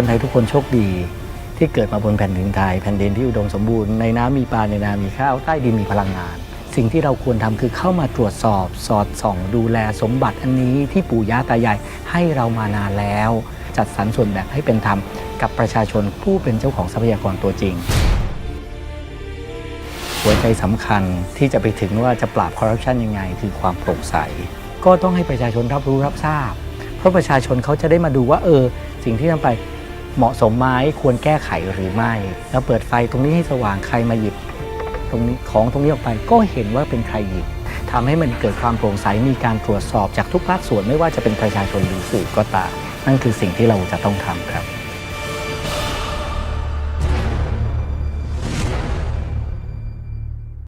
คนไทยทุกคนโชคดี ที่เกิดมาบนแผ่นดินไทย แผ่นดินที่อุดมสมบูรณ์ในน้ำมีปลาในนามีข้าวใต้ดินมีพลังงาน สิ่งที่เราควรทำคือเข้ามาตรวจสอบ สอดส่อง ดูแลสมบัติอันนี้ที่ปู่ย่าตายายให้เรามานานแล้ว จัดสรรส่วนแบ่งให้เป็นธรรมกับประชาชนผู้เป็นเจ้าของทรัพยากรตัวจริง หัวใจสำคัญที่จะไปถึงว่าจะปราบคอร์รัปชันยังไง คือความโปร่งใส ก็ต้องให้ประชาชนรับรู้รับทราบ เพราะประชาชนเขาจะได้มาดูว่าเออ สิ่งที่ทำไป เหมาะสมไหมควรแก้ไขหรือไม่ แล้วเปิดไฟตรงนี้ให้สว่างใครมาหยิบตรงนี้ของตรงนี้ออกไปก็เห็นว่าเป็นใครหยิบทำให้มันเกิดความโปร่งใสมีการตรวจสอบจากทุกภาคส่วนไม่ว่าจะเป็นประชาชนหรือสื่อก็ตามนั่นคือสิ่งที่เราจะต้องทำครับ